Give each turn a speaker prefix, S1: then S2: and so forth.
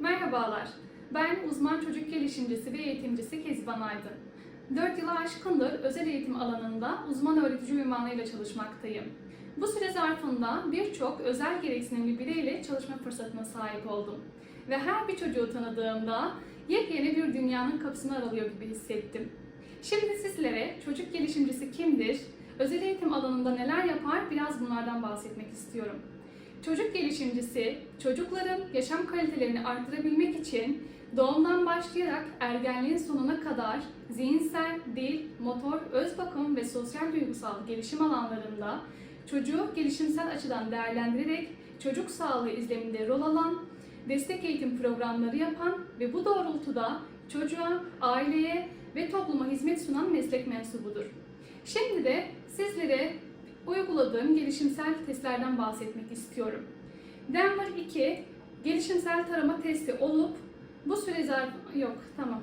S1: Merhabalar, ben uzman çocuk gelişimcisi ve eğitimcisi Kezban Aydın. 4 yılı aşkındır özel eğitim alanında uzman öğretici ünvanıyla çalışmaktayım. Bu süre zarfında birçok özel gereksinimli bireyle çalışma fırsatına sahip oldum. Ve her bir çocuğu tanıdığımda yepyeni bir dünyanın kapısını aralıyor gibi hissettim. Şimdi sizlere çocuk gelişimcisi kimdir, özel eğitim alanında neler yapar biraz bunlardan bahsetmek istiyorum. Çocuk gelişimcisi, çocukların yaşam kalitelerini artırabilmek için doğumdan başlayarak ergenliğin sonuna kadar zihinsel, dil, motor, öz bakım ve sosyal duygusal gelişim alanlarında çocuğu gelişimsel açıdan değerlendirerek çocuk sağlığı izleminde rol alan, destek eğitim programları yapan ve bu doğrultuda çocuğa, aileye ve topluma hizmet sunan meslek mensubudur. Şimdi de sizlere uyguladığım gelişimsel testlerden bahsetmek istiyorum. Denver 2 gelişimsel tarama testi olup bu süre zarf yok tamam